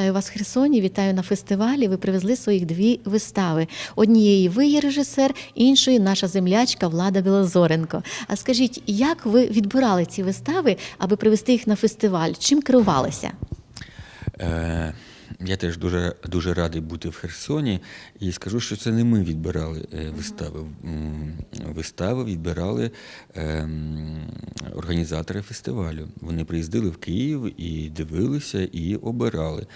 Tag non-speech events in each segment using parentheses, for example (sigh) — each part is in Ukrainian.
вітаю вас в Херсоні, вітаю на фестивалі. Ви привезли своїх дві вистави. Однієї ви є режисер, іншої наша землячка Влада Білозоренко. А скажіть, як ви відбирали ці вистави, аби привезти їх на фестиваль? Чим керувалися? Е, я теж дуже, дуже радий бути в Херсоні і скажу, що це не ми відбирали е, вистави. Вистави відбирали е, організатори фестивалю. Вони приїздили в Київ і дивилися, і обирали.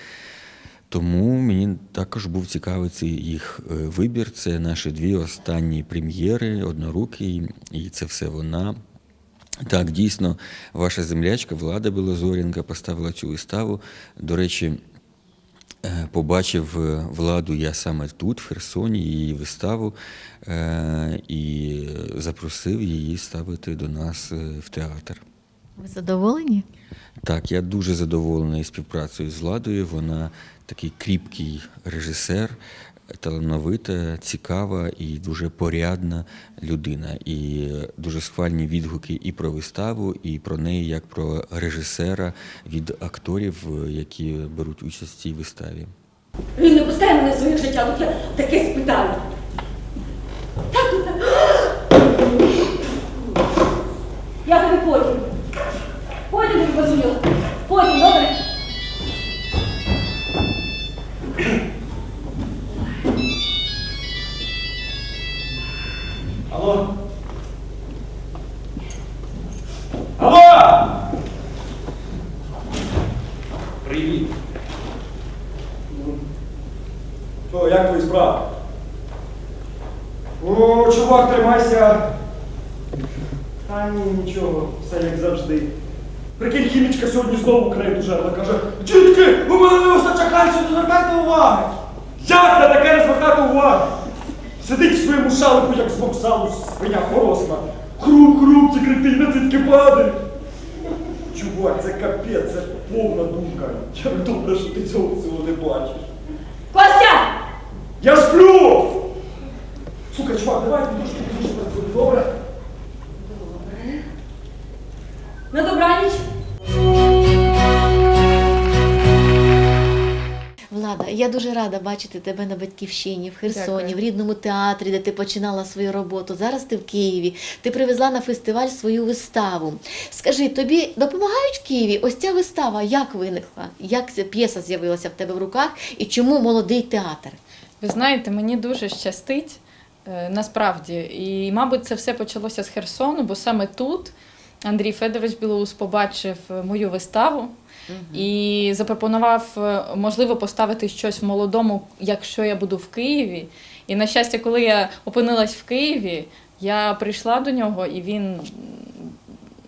Тому мені також був цікавий цей їх е, вибір. Це наші дві останні прем'єри, одноруки, і це все вона. Так, дійсно, ваша землячка Влада Білозоренка поставила цю виставу. До речі, побачив е, владу я саме тут, в Херсоні, її виставу, е, і запросив її ставити до нас е, в театр. Ви задоволені? Так, я дуже задоволений співпрацею з Владою. Вона такий кріпкий режисер, талановита, цікава і дуже порядна людина. І дуже схвальні відгуки і про виставу, і про неї як про режисера від акторів, які беруть участь в цій виставі. Він не пускає мене своє життя, тут я таке так. Я тобі потім. Потім тобі. Потім, добре? Salvador Слухай, трошки більше працюємо, добре? На добраніч. Влада, я дуже рада бачити тебе на батьківщині, в Херсоні, Дякую. в рідному театрі, де ти починала свою роботу. Зараз ти в Києві. Ти привезла на фестиваль свою виставу. Скажи, тобі допомагають в Києві? Ось ця вистава як виникла? Як ця п'єса з'явилася в тебе в руках? І чому молодий театр? Ви знаєте, мені дуже щастить насправді. І, мабуть, це все почалося з Херсону, бо саме тут Андрій Федорович Білоус побачив е, мою виставу і запропонував, е, можливо, поставити щось в молодому, якщо я буду в Києві. І на щастя, коли я опинилась в Києві, я прийшла до нього і він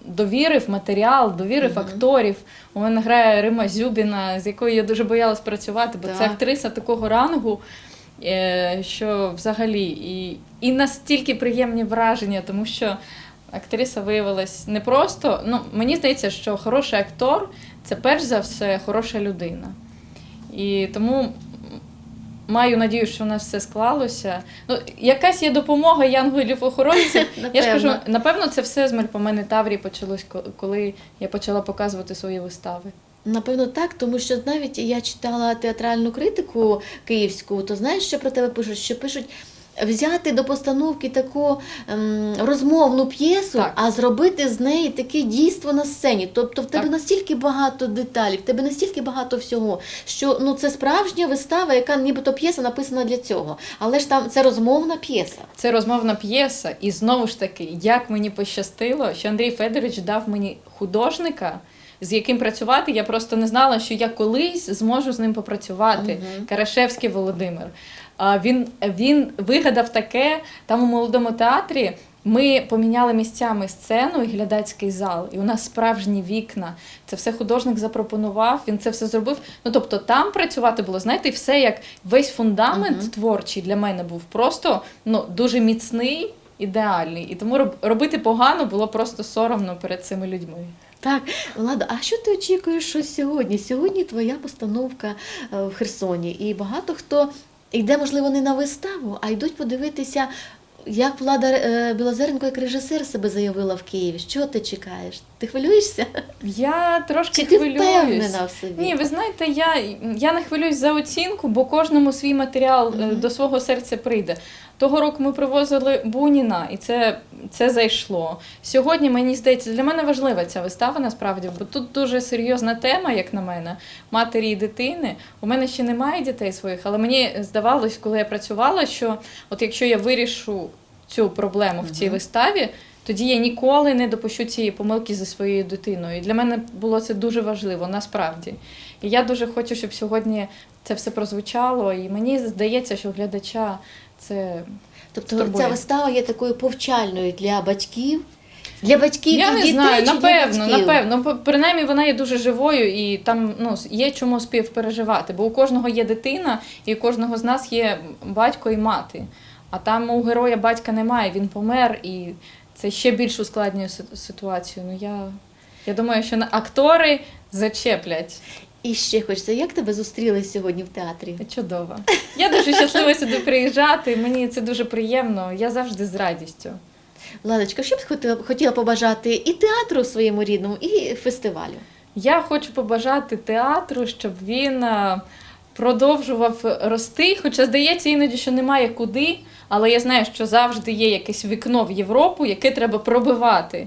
довірив матеріал, довірив Мгм. акторів. У мене грає Рима Зюбіна, з якою я дуже боялась працювати, бо це актриса такого рангу, е, що взагалі і, і настільки приємні враження, тому що актриса виявилась не просто. Ну, мені здається, що хороший актор це перш за все хороша людина. І тому маю надію, що у нас все склалося. Ну, якась є допомога янголів-охоронців. (laughs) Я ж кажу, Напевно. напевно, це все з Мельпомени Таврії почалось, коли я почала показувати свої вистави. Напевно, так, тому що навіть я читала театральну критику київську, то знаєш, що про тебе пишуть? Що пишуть взяти до постановки таку ем, розмовну п'єсу, Так. а зробити з неї таке дійство на сцені. Тобто в тебе Так. настільки багато деталей, в тебе настільки багато всього, що ну це справжня вистава, яка нібито п'єса написана для цього. Але ж там це розмовна п'єса. Це розмовна п'єса, і знову ж таки, як мені пощастило, що Андрій Федорович дав мені художника, з яким працювати. Я просто не знала, що я колись зможу з ним попрацювати. Мгм. Карашевський Володимир. А він, він вигадав таке там у молодому театрі. Ми поміняли місцями сцену і глядацький зал, і у нас справжні вікна. Це все художник запропонував, він це все зробив. Ну тобто там працювати було, знаєте, все як весь фундамент Мгм. творчий для мене був просто ну, дуже міцний, ідеальний. І тому роб- робити погано було просто соромно перед цими людьми. Так, Влада, а що ти очікуєш що сьогодні? Сьогодні твоя постановка е, в Херсоні, і багато хто йде, можливо, не на виставу, а йдуть подивитися як влада е, Білозеренко, як режисер себе заявила в Києві? Що ти чекаєш? Ти хвилюєшся? Я трошки Чи ти хвилююсь. впевнена в собі? Ні, ви знаєте, я, я не хвилююсь за оцінку, бо кожному свій матеріал е, до свого серця прийде. Того року ми привозили Буніна, і це, це зайшло. Сьогодні мені здається, для мене важлива ця вистава насправді, бо тут дуже серйозна тема, як на мене, матері і дитини. У мене ще немає дітей своїх, але мені здавалось, коли я працювала, що от якщо я вирішу цю проблему в цій виставі, тоді я ніколи не допущу цієї помилки зі своєю дитиною. І для мене було це дуже важливо, насправді. І я дуже хочу, щоб сьогодні це все прозвучало. І мені здається, що глядача це Тобто Турбує. ця вистава є такою повчальною для батьків. Для батьків я і не дітей знаю, чи напевно, для напевно. По- Принаймні вона є дуже живою і там ну є чому співпереживати, бо у кожного є дитина, і у кожного з нас є батько і мати. А там у героя батька немає, він помер, і це ще більш ускладнює ситуацію. Ну я, я думаю, що актори зачеплять. І ще хочеться, як тебе зустріли сьогодні в театрі? Чудово. Я дуже щаслива сюди приїжджати. Мені це дуже приємно. Я завжди з радістю. Владочка, що б хотіла, хотіла побажати і театру своєму рідному, і фестивалю? Я хочу побажати театру, щоб він е, продовжував рости. Хоча здається іноді, що немає куди, але я знаю, що завжди є якесь вікно в Європу, яке треба пробивати.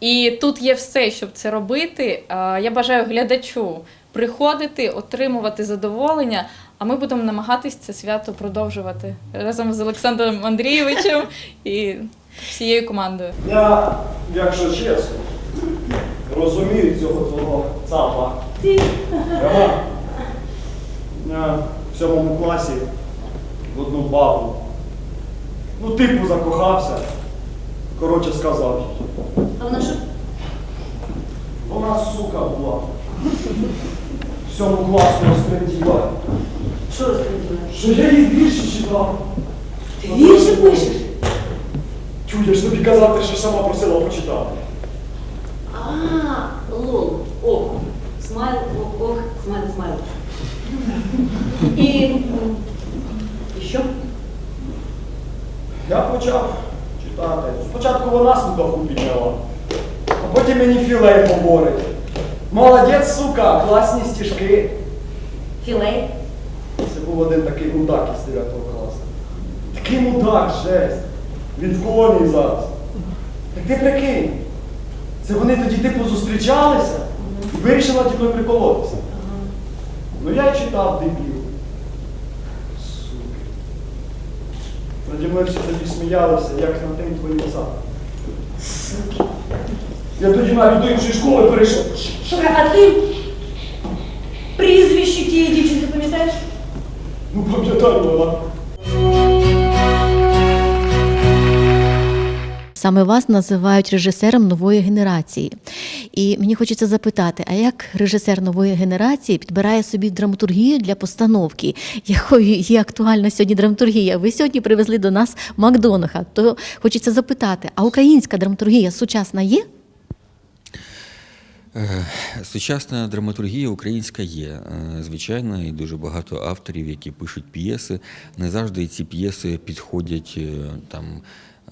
І тут є все, щоб це робити. Я бажаю глядачу приходити, отримувати задоволення. А ми будемо намагатись це свято продовжувати разом з Олександром Андрійовичем і всією командою. Я, якщо чесно, розумію цього твого цапа. Ага. Я в сьомому класі в одну бабу. Ну, типу закохався. Коротше сказав. А вона що? Вона сука була. В сьому класу розпреділа. Що розповідає? Що я їй вірші читав. Ти вірші пишеш? Тю, я ж тобі казав, ти що сама просила почитати. А, лол, ох, смайл, ох, ох, смайл, смайл. І, і що? Я почав читати. Спочатку вона слухавку підняла, а потім мені філей говорить. Молодець, сука, класні стіжки. Філей? Це був один такий мудак із 9 класу. Такий мудак, жесть. Він в колонії зараз. Так ти прикинь. Це вони тоді типу зустрічалися і вирішили наді мною приколотися. Ну я й читав дебіл. Суки. Наді мною всі тоді сміялися, як на тим твоїм сам. Суки. Я тоді навіть до іншої школи перейшов. Слухай, а ти прізвище тієї дівчинки пам'ятаєш? Ну пам'ятаю вона. Саме вас називають режисером нової генерації. І мені хочеться запитати, а як режисер нової генерації підбирає собі драматургію для постановки? Якою є актуальна сьогодні драматургія? Ви сьогодні привезли до нас Макдонаха. То хочеться запитати, а українська драматургія сучасна є? Е, Сучасна драматургія українська є, е, звичайно, і дуже багато авторів, які пишуть п'єси. Не завжди ці п'єси підходять е, там.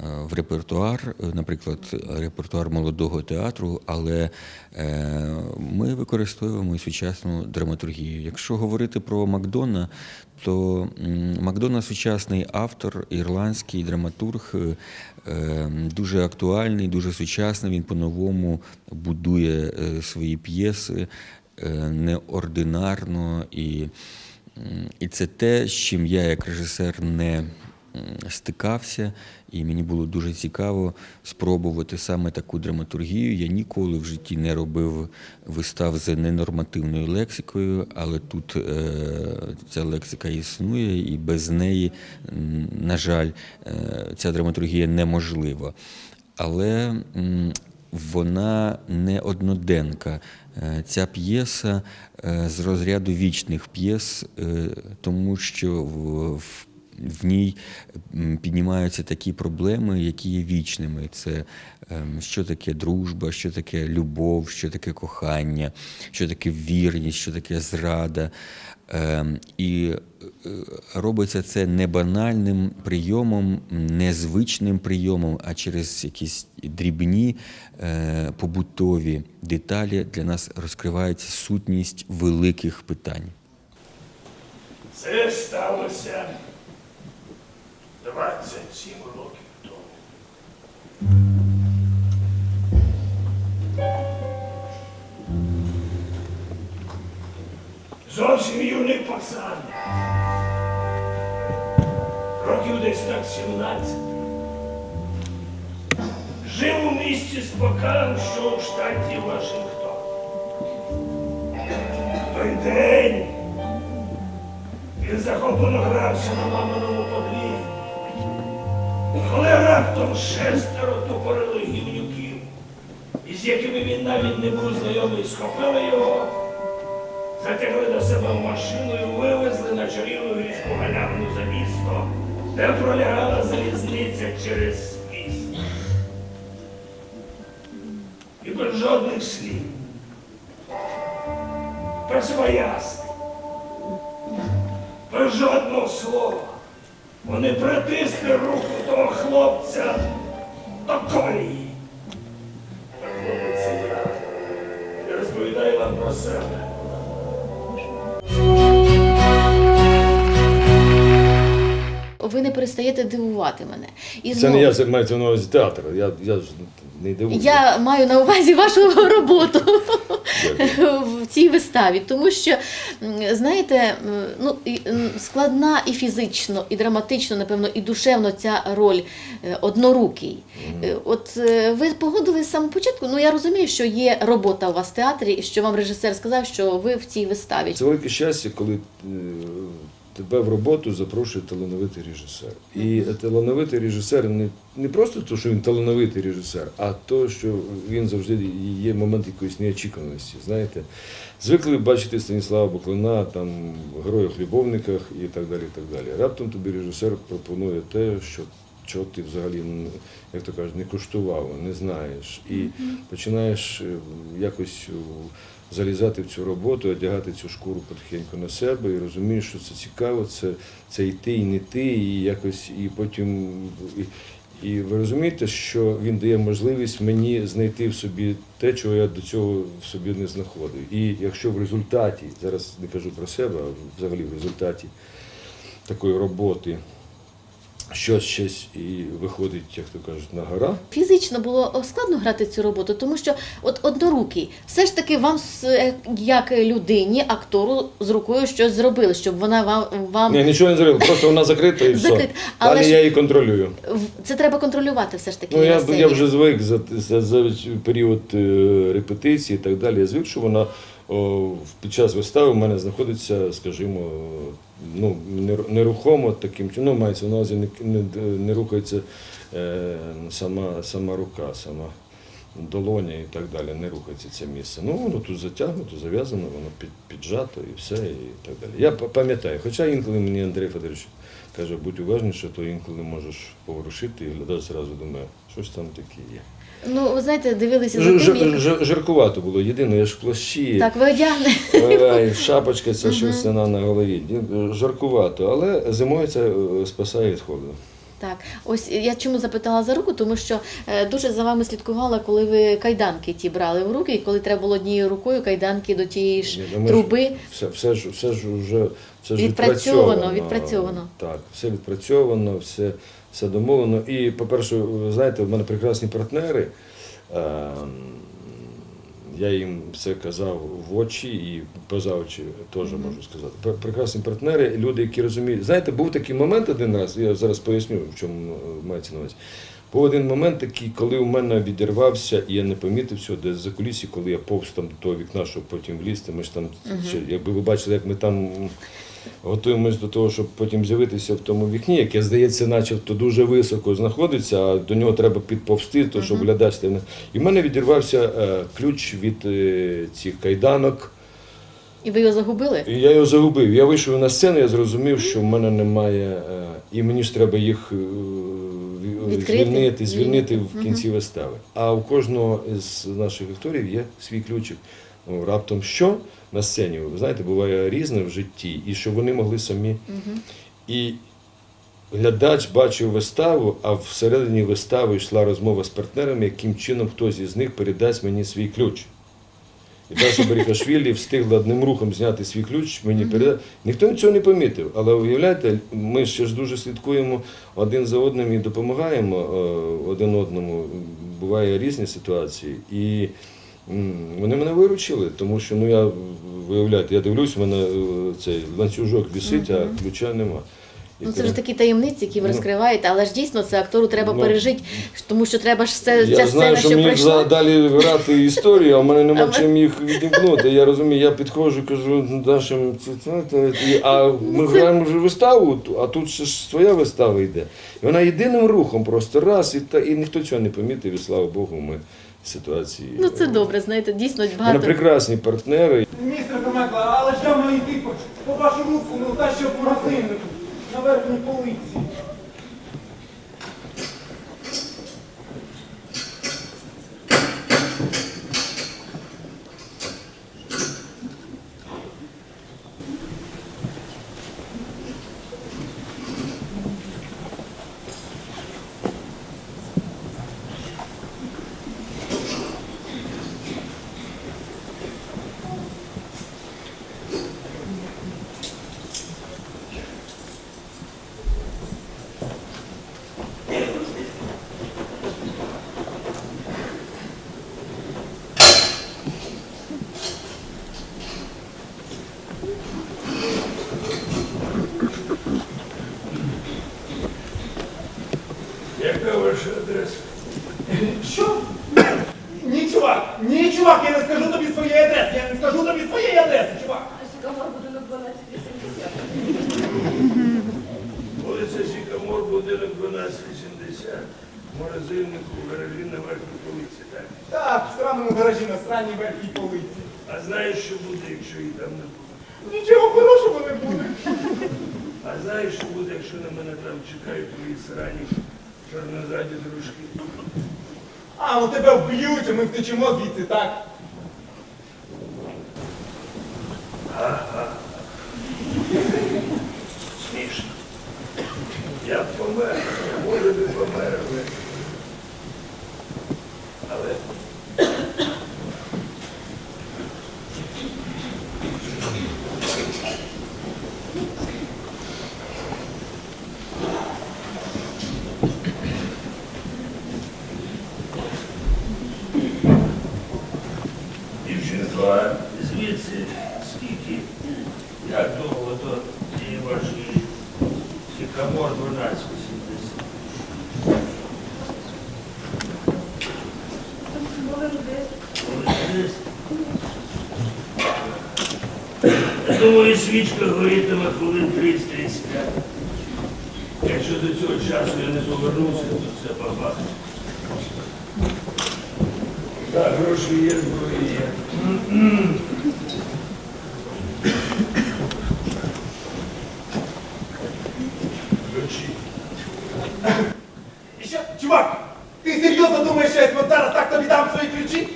Е, В репертуар, е, наприклад, репертуар молодого театру, але е, ми використовуємо сучасну драматургію. Якщо говорити про Макдона, то Макдона сучасний автор, ірландський драматург, дуже актуальний, дуже сучасний. Він по-новому будує свої п'єси неординарно. І, і це те, з чим я як режисер не стикався, і мені було дуже цікаво спробувати саме таку драматургію. Я ніколи в житті не робив вистав з ненормативною лексикою, але тут е, ця лексика існує, і без неї, на жаль, е, ця драматургія неможлива. Але вона не одноденка. Е, Ця п'єса з розряду вічних п'єс, тому що в, в ній піднімаються такі проблеми, які є вічними. Це ем, що таке дружба, що таке любов, що таке кохання, що таке вірність, що таке зрада. Ем, І е, робиться це не банальним прийомом, незвичним прийомом, а через якісь дрібні е, побутові деталі для нас розкривається сутність великих питань. Це сталося 27 років тому. Зовсім юний пацан. Років десь так 17. Жив у місті Спокан, що у штаті Вашингтон. Той день він захоплено грався на маминому подвір'ї. Коли раптом шестеро тупорилих гівнюків, із якими він навіть не був знайомий, схопили його, затягли до себе в машину і вивезли на чарівну річку Галявну за місто, де пролягала залізниця через міст. І без жодних слів. Без пояснень без жодного слова. Вони притиснули руку того хлопця до колії. Так це я. Я розповідаю вам про себе. Ви не перестаєте дивувати мене. І Це знову, не я займаюся на увазі театр. Я, я ж не дивуюся. Я маю на увазі вашу роботу (laughs) в цій виставі, тому що знаєте, ну складна і фізично, і драматично, напевно, і душевно ця роль е, однорукий. Е, От е, ви погодились з самого початку. Ну я розумію, що є робота у вас в театрі, і що вам режисер сказав, що ви в цій виставі. Це велике щастя, коли тебе в роботу запрошує талановитий режисер. І талановитий режисер не, не просто те, що він талановитий режисер, а то, що він завжди є момент якоїсь неочікуваності. Знаєте, звикли бачити Станіслава Буклина, там в героях-любовниках і так далі. і так далі. Раптом тобі режисер пропонує те, що. Чого ти взагалі, як то кажуть, не куштував, не знаєш. І починаєш е, якось залізати в цю роботу, одягати цю шкуру потихеньку на себе і розумієш, що це цікаво, це, це і ти, і не ти, і якось, і потім. І, і ви розумієте, що він дає можливість мені знайти в собі те, чого я до цього в собі не знаходив. І якщо в результаті, зараз не кажу про себе, а взагалі в результаті такої роботи щось щось і виходить, як то кажуть, на гора. Фізично було складно грати цю роботу, тому що от однорукий, все ж таки вам е, як людині, актору з рукою щось зробили, щоб вона вам вам Ні, нічого не зробив, просто вона закрита і все. Закрита. Але Далі ж- я її контролюю. це треба контролювати все ж таки. Ну, я, сцені. я вже звик за, за, за період е, репетиції і так далі. Я звик, що вона о, під час вистави в мене знаходиться, скажімо, ну, нерухомо таким чином, ну, мається на увазі, не, не, не рухається е, сама, сама рука, сама долоня і так далі, не рухається це місце. Ну, воно тут затягнуто, зав'язано, воно під, піджато і все, і так далі. Я пам'ятаю, хоча інколи мені Андрій Федорович каже, будь уважніше, то інколи можеш поворушити, і глядач зразу думає, щось там таке є. Ну, ви знаєте, дивилися за тим, як... жаркувато було, єдине, я ж в плащі. Так, ви одягне. Ой, шапочка ця щось вона на голові. Жаркувато, але зимою це е, спасає від холоду. Так, ось я чому запитала за руку, тому що е, дуже за вами слідкувала, коли ви кайданки ті брали в руки, і коли треба було однією рукою кайданки до тієї ж Ні, ну, ми труби. Ж, все, все ж все ж вже все ж Відпрацьовано, відпрацьовано. Так, все відпрацьовано, все, все домовлено. І, по-перше, ви знаєте, в мене прекрасні партнери. Ем, Я їм це казав в очі і поза очі теж можу сказати. Прекрасні партнери, люди, які розуміють. Знаєте, був такий момент один раз, я зараз поясню, в чому е, мається на увазі. Був один момент такий, коли у мене відірвався, і я не помітив цього, десь за кулісі, коли я повз там до того вікна, щоб потім влізти. Ми ж там, ще, якби ви бачили, як ми там готуємось до того, щоб потім з'явитися в тому вікні, яке, здається, начебто дуже високо знаходиться, а до нього треба підповзти, то щоб глядач. не- І в мене відірвався е, ключ від е, цих кайданок. І ви його загубили? І я його загубив. Я вийшов на сцену, я зрозумів, що в мене немає. е, І мені ж треба їх Відкрити? звільнити, звільнити в кінці вистави. А у кожного з наших акторів є свій ключик. Ну, раптом що на сцені, ви знаєте, буває різне в житті, і що вони могли самі. І глядач бачив виставу, а всередині вистави йшла розмова з партнерами, яким чином хтось із них передасть мені свій ключ. І Даша Барікашвілі встигла одним рухом зняти свій ключ, мені передати. Ніхто цього не помітив. Але уявляєте, ми ще ж дуже слідкуємо один за одним і допомагаємо е, один одному. Буває різні ситуації. І вони мене виручили, тому що ну я виявляєте, я дивлюсь, у мене е, цей ланцюжок висить, а ключа нема. Ну це ж такі таємниці, які ви Ну. розкриваєте, але ж дійсно це актору треба Ну. пережити, тому що треба ж це, Я ця знаю, сцена що ще мені пройшла. за- далі грати історію, а в мене нема чим їх відімкнути. Я розумію, я підходжу, кажу, «Ну, Даша, це, це, це, і- а ми граємо вже виставу, а тут ще ж своя вистава йде. І вона єдиним рухом просто раз, і, та, і ніхто цього не помітив, і слава Богу, ми в ситуації. Ну це добре, знаєте, дійсно У мене багато. прекрасні партнери. Містер Комекла, але ж я маю йти по, вашу руку, ну та що в houver um conflito дружки? А, ну тебе вб'ють, а ми втечемо звідси, так? Смішно. Я помер, може би помер, але... Але Дівчинка, звідси скільки? Як довго до тієї вашої Сікамор 1280? Хвилин десять. Думаю, свічка горітиме хвилин 30-35. Якщо до цього часу я не повернуся, то це бабах. Так, гроші є, зброї є. Ключі. Чувак, ти серйозно думаєш, що я зараз так тобі дам свої ключі?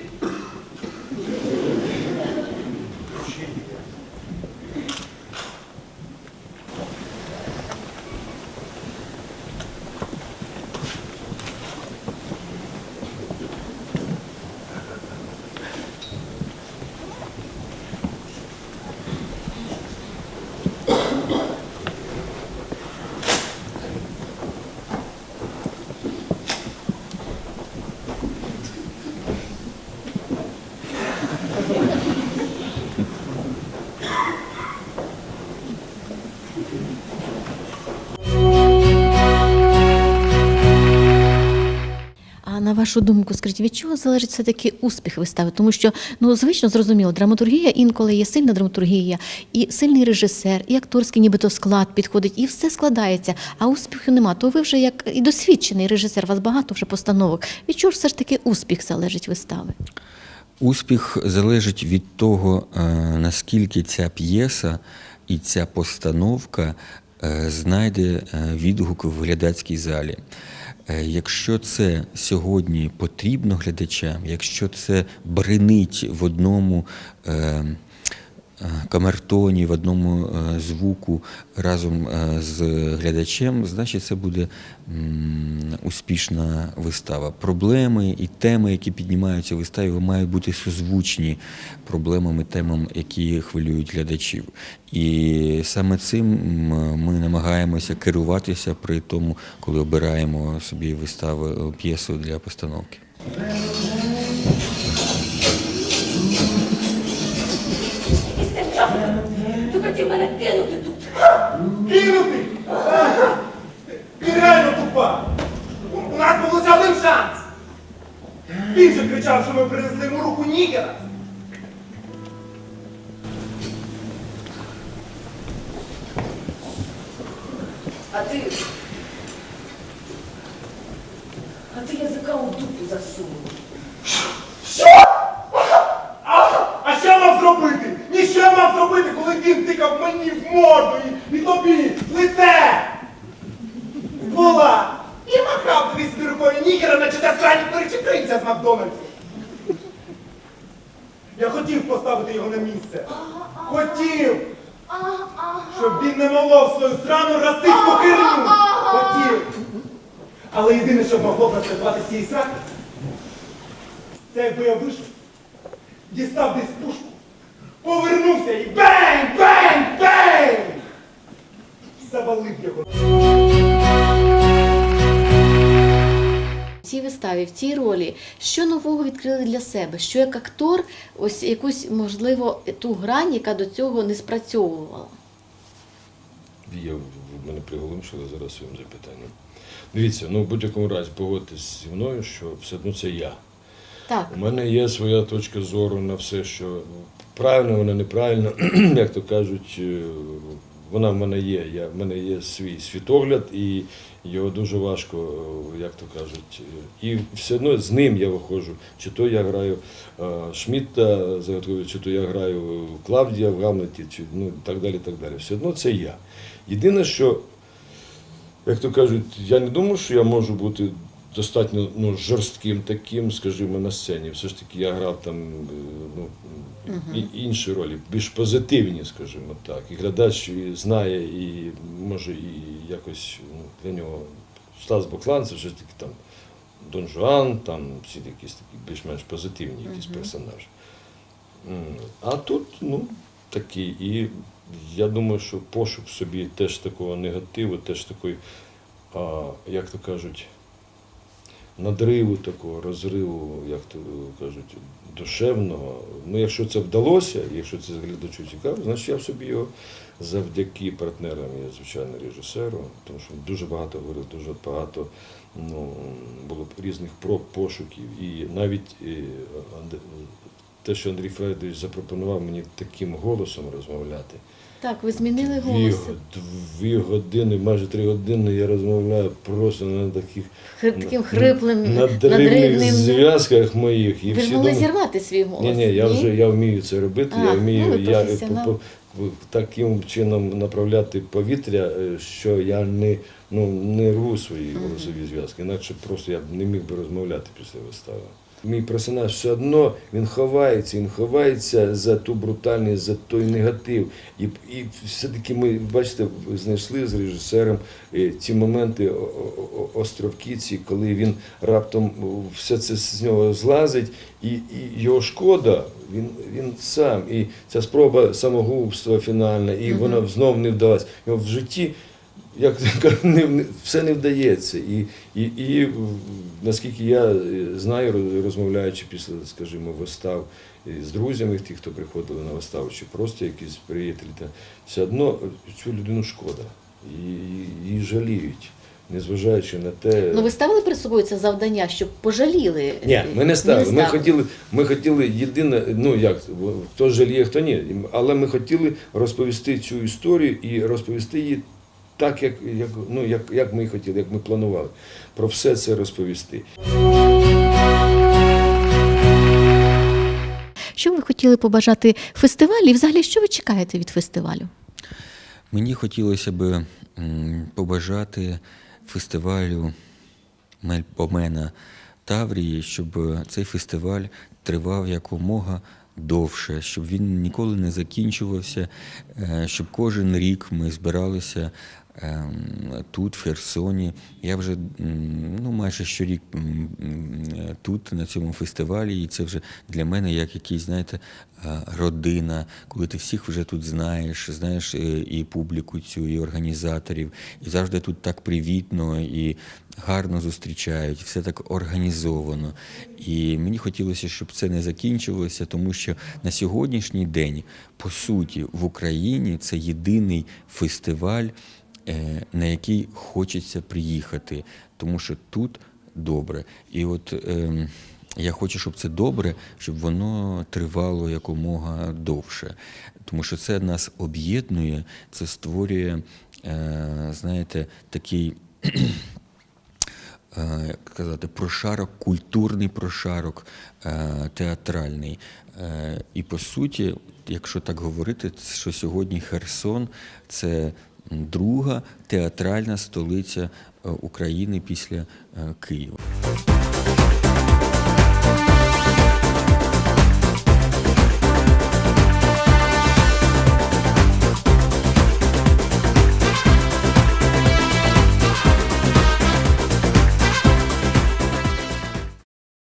Вашу думку, скажіть, від чого залежить все-таки успіх вистави? Тому що ну звично зрозуміло, драматургія інколи є сильна драматургія, і сильний режисер, і акторський нібито склад підходить, і все складається. А успіху нема. То ви вже як і досвідчений режисер, у вас багато вже постановок. Від чого ж все ж таки успіх залежить вистави? Успіх залежить від того, е, наскільки ця п'єса і ця постановка знайде е, відгук в глядацькій залі. Е, Якщо це сьогодні потрібно глядачам, якщо це бренить в одному е, е, камертоні, в одному е, звуку разом е, з глядачем, значить це буде успішна вистава. Проблеми і теми, які піднімаються в виставі, мають бути созвучні проблемам і темам, які хвилюють глядачів. І саме цим ми намагаємося керуватися при тому, коли обираємо собі вистави п'єсу для постановки. Кинути! Ти реально тупа! У- нас був лише один шанс! Він же кричав, що ми принесли йому руку нігера! А ти. А ти язика у дупу засунув. А що я мав зробити? Ні, що я мав зробити, коли він тикав мені в морду і, і тобі в лице? Була! І махав тобі собі рукою нігера, наче та срані перечепринця з Макдональдсу. Я хотів поставити його на місце. Хотів! Щоб він не молов свою срану расистську херню. Хотів! Але єдине, що могло працювати з цієї сраки, це якби я вийшов, дістав десь пушку, повернувся і бень, бень, бень! Завалив його. В цій виставі, в цій ролі, що нового відкрили для себе? Що як актор, ось якусь, можливо, ту грань, яка до цього не спрацьовувала? Я в мене приголомшили зараз своїм запитанням. Дивіться, ну в будь-якому разі погодьтесь зі мною, що все одно це я. Так, У мене є своя точка зору на все, що правильно, вона неправильно, (clears throat) як то кажуть, е, вона в мене є. Я, в мене є свій світогляд, і його дуже важко, е, як то кажуть, е, і все одно з ним я виходжу. Чи то я граю загадково, чи то я граю Клавдія в Гамлеті, чи ну так далі, так далі. Все одно це я. Єдине, що як то кажуть, я не думаю, що я можу бути достатньо ну, жорстким таким, скажімо, на сцені. Все ж таки я грав там е, ну, і, інші ролі, більш позитивні, скажімо так. І глядач знає, і може і якось ну, для нього Стас Боклан, це все ж таки там Дон Жуан, там всі якісь такі більш-менш позитивні якісь персонажі. А тут, ну, такий. І я думаю, що пошук собі теж такого негативу, теж такої, а, як то кажуть, надриву такого, розриву, як то кажуть, душевного. Ну, якщо це вдалося, якщо це глядачу цікаво, значить я в собі його завдяки партнерам і, звичайно, режисеру, тому що дуже багато говорив, дуже багато ну, було різних проб, пошуків. І навіть е, те, що Андрій Федорович запропонував мені таким голосом розмовляти. так, ви змінили Дві, голос. го- дві години, майже три години я розмовляю просто на таких Таким хриплим, надривних надривним. зв'язках моїх. І Ви всі могли зірвати свій голос. ні, ні, я вже я вмію це робити. А, я ну, вмію ви я по- по- таким чином направляти повітря, е, що я не, ну, не рву свої голосові зв'язки, інакше просто я б не міг би розмовляти після вистави. Мій персонаж все одно він ховається, він ховається за ту брутальність, за той негатив. І, і все-таки ми, бачите, знайшли з режисером е, ці моменти о- о- о- островки, ці, коли він раптом все це з нього злазить, і, і його шкода, він, він сам. І ця спроба самогубства фінальна, і вона знов не вдалась. Його в житті як не, не- все не вдається. І, і, і наскільки я знаю, розмовляючи після, скажімо, вистав з друзями, ті, хто приходили на виставу, чи просто якісь приятелі, та все одно цю людину шкода. І, і, її жаліють, незважаючи на те. Ну ви ставили перед собою це завдання, щоб пожаліли? Ні, ми не ставили. Ми ставили. хотіли, ми хотіли єдине, ну як хто жаліє, хто ні. Але ми хотіли розповісти цю історію і розповісти її так, як, як, ну, як, як ми хотіли, як ми планували. Про все це розповісти. Що ви хотіли побажати фестивалю? І взагалі, що ви чекаєте від фестивалю? Мені хотілося б побажати фестивалю Мельпомена Таврії, щоб цей фестиваль тривав якомога довше, щоб він ніколи не закінчувався, е, щоб кожен рік ми збиралися тут, в Херсоні. Я вже ну, майже щорік м, тут, на цьому фестивалі, і це вже для мене як якийсь, знаєте, е, родина, коли ти всіх вже тут знаєш, знаєш е, і публіку цю, і організаторів, і завжди тут так привітно і гарно зустрічають, все так організовано. І мені хотілося, щоб це не закінчилося, тому що на сьогоднішній день, по суті, в Україні це єдиний фестиваль, е, на який хочеться приїхати, тому що тут добре. І от ем, я хочу, щоб це добре, щоб воно тривало якомога довше. Тому що це нас об'єднує, це створює, е, знаєте, такий. (clears throat) е, як казати, прошарок, культурний прошарок е, театральний. Е, І по суті, якщо так говорити, що сьогодні Херсон це друга театральна столиця е, України після е, Києва.